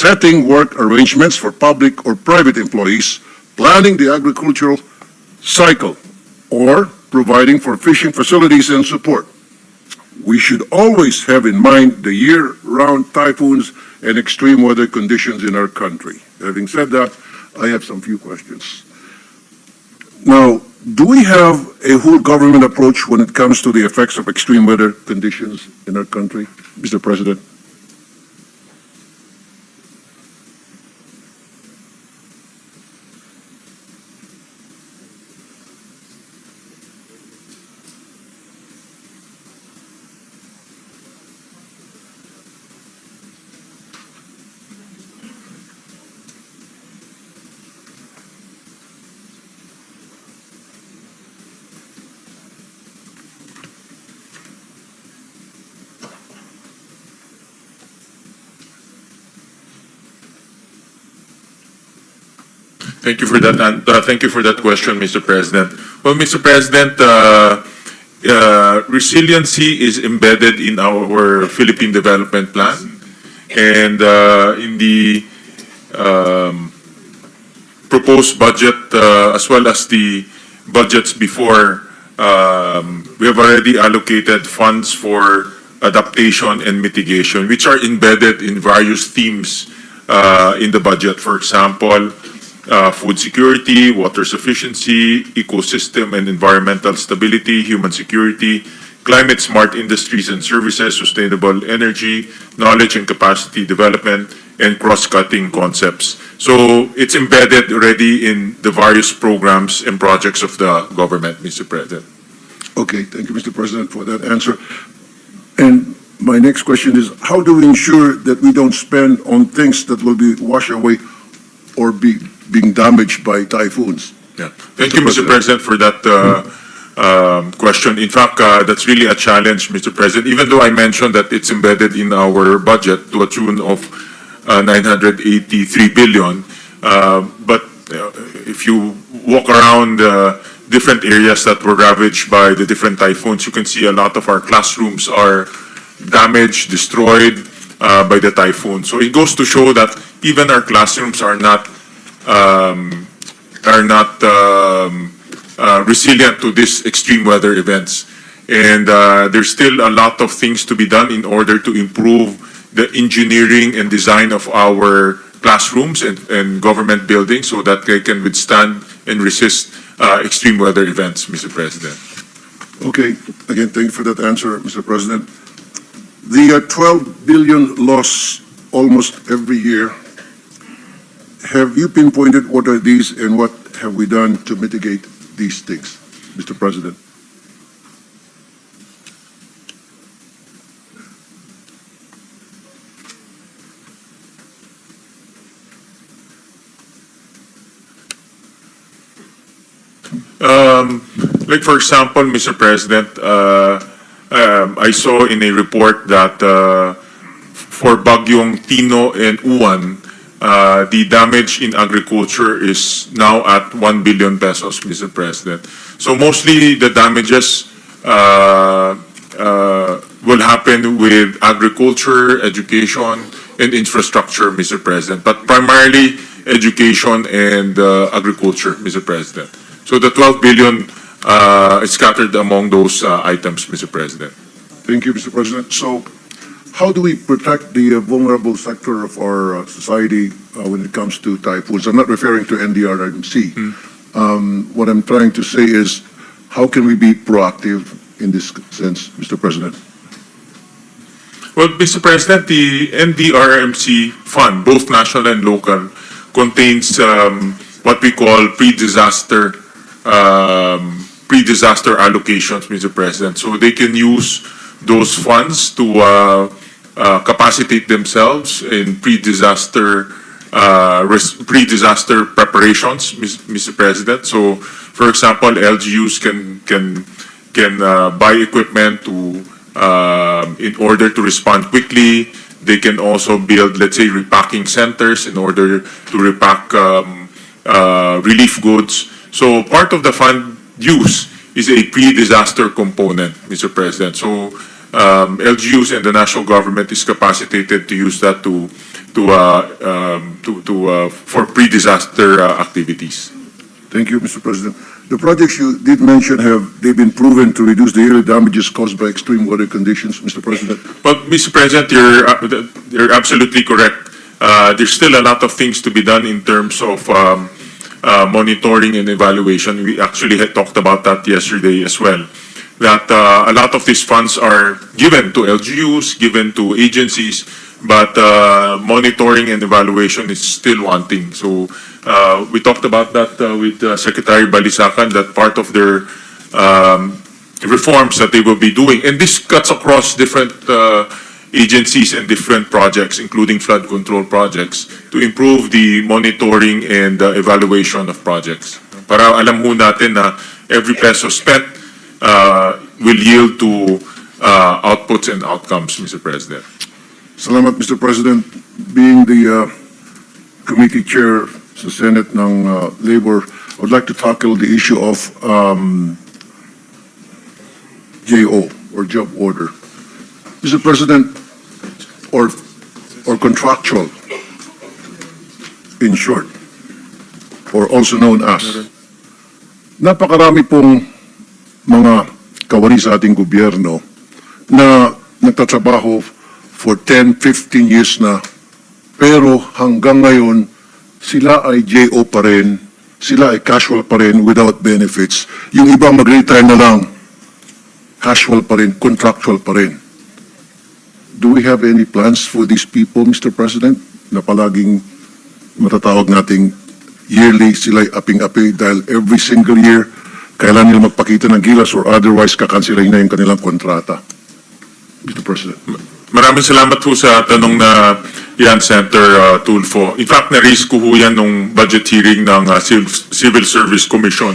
setting work arrangements for public or private employees, planning the agricultural cycle, or providing for fishing facilities and support. We should always have in mind the year-round typhoons and extreme weather conditions in our country. Having said that, I have some few questions. Now, do we have a whole government approach when it comes to the effects of extreme weather conditions in our country, Mr. President? Thank you for that, and, uh, thank you for that question, Mr. President. Well, Mr. President, uh, uh, resiliency is embedded in our Philippine Development Plan. And uh, in the um, proposed budget, uh, as well as the budgets before, um, we have already allocated funds for adaptation and mitigation, which are embedded in various themes uh, in the budget. For example, uh, food security, water sufficiency, ecosystem and environmental stability, human security, climate smart industries and services, sustainable energy, knowledge and capacity development, and cross-cutting concepts. So it's embedded already in the various programs and projects of the government, Mr. President. Okay, thank you, Mr. President, for that answer. And my next question is, how do we ensure that we don't spend on things that will be washed away or be, being damaged by typhoons? Yeah. Thank you, Mr. President, for that uh, um, question. In fact, uh, that's really a challenge, Mr. President, even though I mentioned that it's embedded in our budget to a tune of uh, 983 billion. Uh, But uh, if you walk around uh, different areas that were ravaged by the different typhoons, you can see a lot of our classrooms are damaged, destroyed uh, by the typhoon. So it goes to show that even our classrooms are not um, are not um, uh, resilient to these extreme weather events. And uh, there's still a lot of things to be done in order to improve the engineering and design of our classrooms and, and government buildings so that they can withstand and resist uh, extreme weather events, Mr. President. Okay, again, thank you for that answer, Mr. President. The uh, 12 billion loss almost every year, have you pinpointed what are these and what have we done to mitigate these things, Mr. President? Um, like for example, Mr. President, uh, um, I saw in a report that uh, for Bagyong Tino and Uwan, uh, the damage in agriculture is now at 1 billion pesos, Mr. President. So mostly the damages uh, uh, will happen with agriculture, education, and infrastructure, Mr. President, but primarily education and uh, agriculture, Mr. President. So the 12 billion uh, is scattered among those uh, items, Mr. President. Thank you, Mr. President. So how do we protect the uh, vulnerable sector of our uh, society uh, when it comes to typhoons? I'm not referring to NDRMC. Um, What I'm trying to say is, how can we be proactive in this sense, Mr. President? Well, Mr. President, the NDRMC fund, both national and local, contains um, what we call pre-disaster um, pre-disaster allocations, Mr. President. So they can use those funds to uh, uh, capacitate themselves in pre-disaster uh, pre-disaster preparations, Mr. President. So, for example, LGUs can can can uh, buy equipment to um, in order to respond quickly. They can also build, let's say, repacking centers in order to repack um, uh, relief goods. So part of the fund use is a pre-disaster component, Mr. President. So um, LGUs and the national government is capacitated to use that to to, uh, um, to, to, uh, for pre-disaster uh, activities. Thank you, Mr. President. The projects you did mention, have they been proven to reduce the yearly damages caused by extreme weather conditions, Mr. President? Well, Mr. President, you're, uh, you're absolutely correct. Uh, There's still a lot of things to be done in terms of um, uh, monitoring and evaluation. We actually had talked about that yesterday as well. That uh, a lot of these funds are given to LGUs, given to agencies, but uh, monitoring and evaluation is still wanting. So uh, we talked about that uh, with uh, Secretary Balisacan, that part of their um, reforms that they will be doing. And this cuts across different uh, agencies and different projects, including flood control projects, to improve the monitoring and uh, evaluation of projects. Para alam natin na every peso spent uh, will yield to uh, outputs and outcomes, Mr. President. Salamat, Mr. President. Being the uh, committee chair sa Senate ng uh, Labor, I would like to tackle the issue of um, JO, or job order. Mr. President, or, or contractual, in short, or also known as, napakarami pong mga kawani sa ating gobyerno na nagtatrabaho for 10, 15 years na, pero hanggang ngayon, sila ay JO pa rin, sila ay casual pa rin without benefits. Yung iba mag-retire na lang, casual pa rin, contractual pa rin. Do we have any plans for these people, Mr. President, na palaging matatawag nating yearly sila'y aping-api dahil every single year, kailan nila magpakita ng gilas or otherwise kakansilahin na yung kanilang kontrata. Mr. President. Maraming salamat po sa tanong na yan, Senator uh, Tulfo. In fact, na-raise ko ho yan nung budget hearing ng uh, Civil, Civil Service Commission.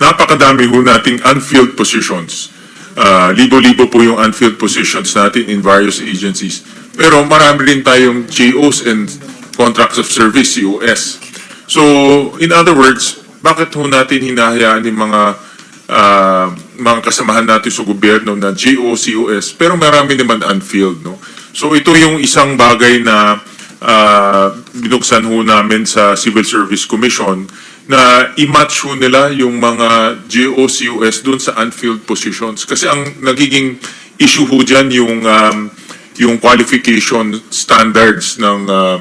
Napakadami ho nating unfilled positions. Uh, libo-libo po yung unfilled positions natin in various agencies. Pero marami rin tayong GOs and Contracts of Service, COS. So, in other words, bakit ho natin hinahayaan yung mga ah, mga kasamahan natin sa gobyerno na GO, COS, pero marami naman unfilled, no? So ito yung isang bagay na ah, binuksan ho namin sa Civil Service Commission na i-match ho nila yung mga GO, COS dun sa unfilled positions. Kasi ang nagiging issue ho dyan yung, um, yung qualification standards ng ah,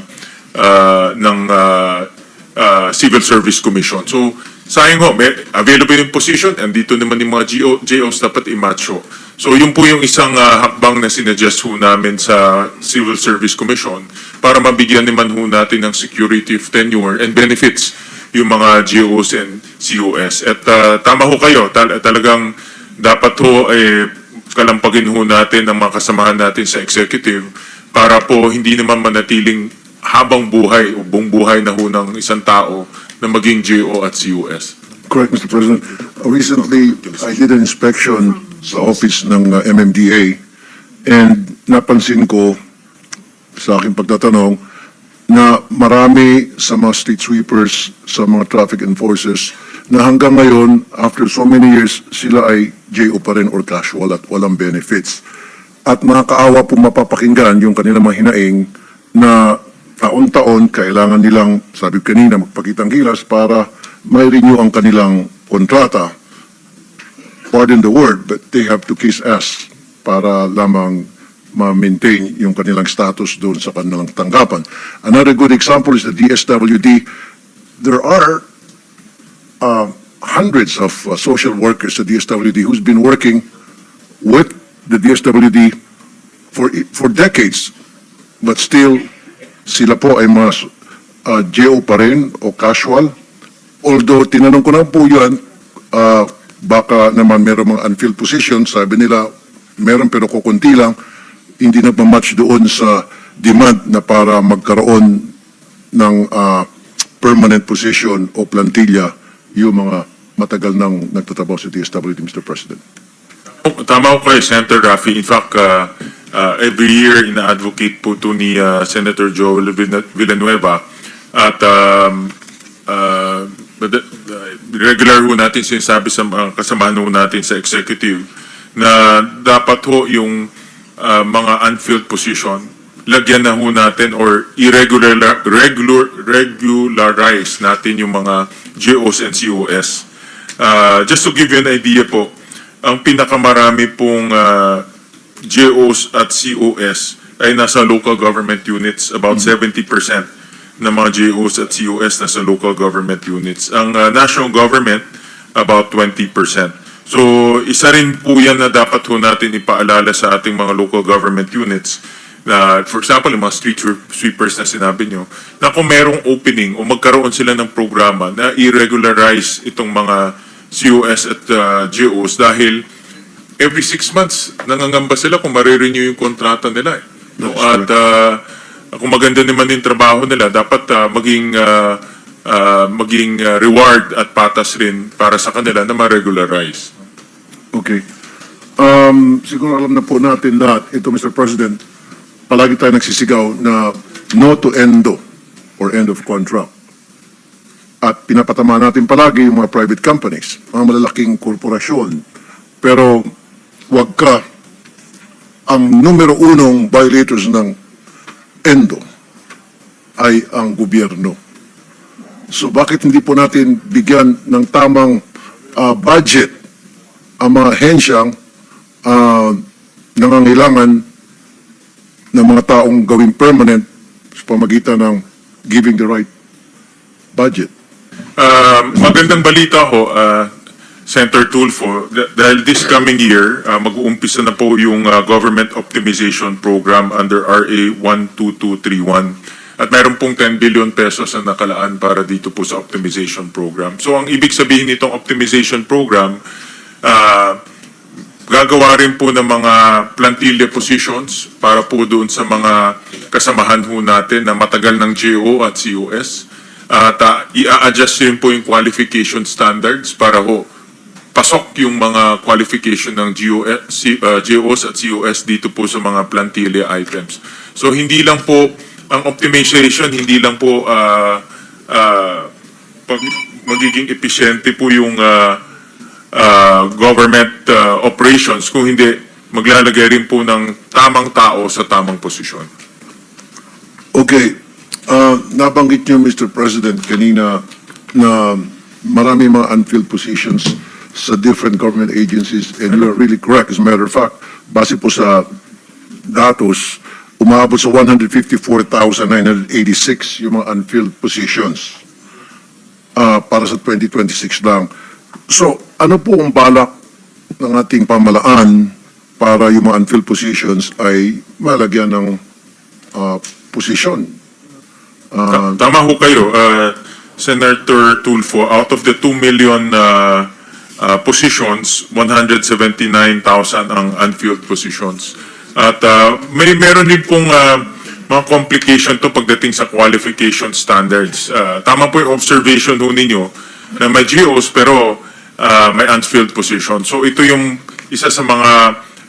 ah, ng ah, uh, Civil Service Commission. So, sayang ho, may available yung position, and dito naman yung mga GO, JOs dapat i-match. So, yun po yung isang uh, hakbang na sinuggest ho namin sa Civil Service Commission para mabigyan naman ho natin ng security of tenure and benefits yung mga GOs and COS. At uh, tama ho kayo, tal- talagang dapat ho eh, kalampagin ho natin ang mga kasamahan natin sa executive para po hindi naman manatiling habang buhay o buong buhay na ho ng isang tao na maging GO at CUS. Correct, Mr. President. Uh, Recently, I did an inspection sa office ng uh, MMDA and napansin ko sa aking pagtatanong na marami sa mga street sweepers, sa mga traffic enforcers, na hanggang ngayon, after so many years, sila ay JO pa rin or casual at walang benefits. At nakakaawa po mapapakinggan yung kanilang mga hinaing na taon-taon kailangan nilang, sabi kanina, magpakitang gilas para may renew ang kanilang kontrata. Pardon the word, but they have to kiss ass para lamang ma-maintain yung kanilang status doon sa kanilang tanggapan. Another good example is the DSWD. There are uh, hundreds of uh, social workers at DSWD who's been working with the DSWD for for decades, but still sila po ay mga uh, JO pa rin o casual. Although tinanong ko na po yan, uh, baka naman meron mga unfilled positions, sabi nila meron pero kukunti lang, hindi na match doon sa demand na para magkaroon ng uh, permanent position o plantilla yung mga matagal nang nagtatrabaho sa DSWD, Mr. President. Tama ko kayo, Senator Rafi. In fact, uh, uh, every year ina-advocate po ito ni uh, Senator Joel Villa- Villanueva at um, uh, regular ho natin sinasabi sa mga kasamahan ho natin sa executive na dapat ho yung uh, mga unfilled position lagyan na ho natin or irregular regular regularize natin yung mga GOs and COS. Uh, just to give you an idea po, ang pinakamarami pong uh, GOs at COS ay nasa local government units, about 70% ng mga GOs at COS nasa local government units. Ang uh, national government, about 20%. So, isa rin po yan na dapat ho natin ipaalala sa ating mga local government units na, for example, yung mga street sweep- sweepers na sinabi nyo, na kung merong opening o magkaroon sila ng programa na i-regularize itong mga COS at uh, GOs dahil every six months, nangangamba sila kung marirenew yung kontrata nila. Eh. No? At uh, kung maganda naman yung trabaho nila, dapat uh, maging uh, uh, maging uh, reward at patas rin para sa kanila na ma-regularize. Okay. Um, siguro alam na po natin lahat, ito Mr. President, palagi tayo nagsisigaw na no to endo or end of contract. At pinapatama natin palagi yung mga private companies, mga malalaking korporasyon. Pero wag ka ang numero unong violators ng endo ay ang gobyerno. So bakit hindi po natin bigyan ng tamang ah, budget ang mga hensyang ah, nangangailangan ng mga taong gawing permanent sa pamagitan ng giving the right budget. Uh, magandang balita ho, uh, Senator Tulfo, dah- dahil this coming year, uh, mag-uumpisa na po yung uh, Government Optimization Program under RA 12231. At mayroon pong 10 billion pesos na nakalaan para dito po sa optimization program. So ang ibig sabihin nitong optimization program, uh, gagawa rin po ng mga plantilla positions para po doon sa mga kasamahan ho natin na matagal ng GO at COS. At uh, i-adjust rin po yung qualification standards para ho pasok yung mga qualification ng GOS, C- uh, GOs at COS dito po sa mga plantilla items. So hindi lang po ang optimization, hindi lang po uh, uh, pag magiging epesyente po yung uh, uh, government uh, operations kung hindi maglalagay rin po ng tamang tao sa tamang posisyon. Okay, uh, nabanggit niyo Mr. President kanina na marami mga unfilled positions sa different government agencies and you are really correct. As a matter of fact, base po sa datos, umabot sa 154,986 yung mga unfilled positions uh, para sa 2026 lang. So, ano po ang balak ng ating pamalaan para yung mga unfilled positions ay malagyan ng uh, posisyon? Ta- Tama ho kayo, uh, Senator Tulfo, out of the 2 million uh, uh, positions, 179,000 ang unfilled positions. At uh, may meron din pong uh, mga complication to pagdating sa qualification standards. Uh, tama po yung observation ho ninyo na may GOs pero uh, may unfilled position. So ito yung isa sa mga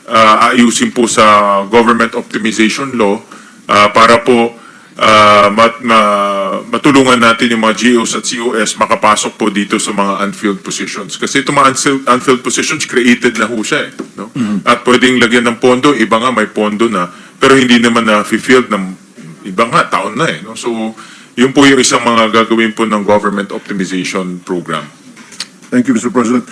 uh, ayusin po sa government optimization law uh, para po uh, mat, ma- matulungan natin yung mga GOs at COS makapasok po dito sa mga unfilled positions. Kasi itong mga unfilled, unfilled positions, created na ho siya eh. No? At pwedeng lagyan ng pondo, iba nga may pondo na, pero hindi naman na filled ng iba nga, taon na eh. No? So, yun po yung isang mga gagawin po ng government optimization program. Thank you, Mr. President.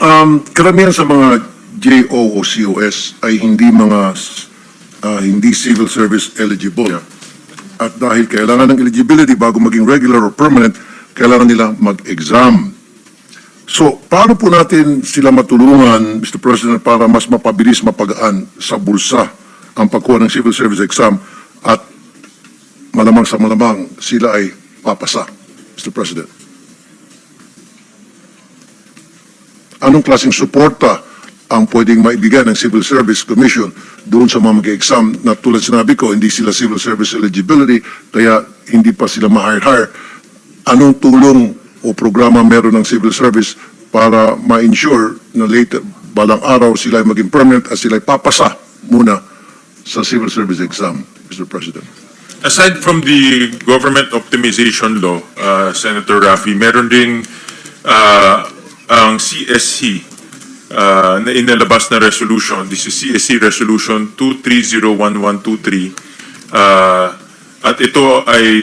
Um, karamihan sa mga JO o COS ay hindi mga uh, hindi civil service eligible. Yeah. At dahil kailangan ng eligibility bago maging regular or permanent, kailangan nila mag-exam. So, paano po natin sila matulungan, Mr. President, para mas mapabilis, mapagaan sa bulsa ang pagkuha ng civil service exam at malamang sa malamang sila ay papasa, Mr. President? anong klaseng suporta ang pwedeng maibigay ng Civil Service Commission doon sa mga mag-exam na tulad sinabi ko, hindi sila civil service eligibility, kaya hindi pa sila ma-hire-hire. Anong tulong o programa meron ng civil service para ma-ensure na later, balang araw sila ay maging permanent at sila ay papasa muna sa civil service exam, Mr. President? Aside from the government optimization law, uh, Senator Rafi, meron din uh, ang CSC uh, na inalabas na resolution. This is CSC Resolution 2301123 Uh, at ito ay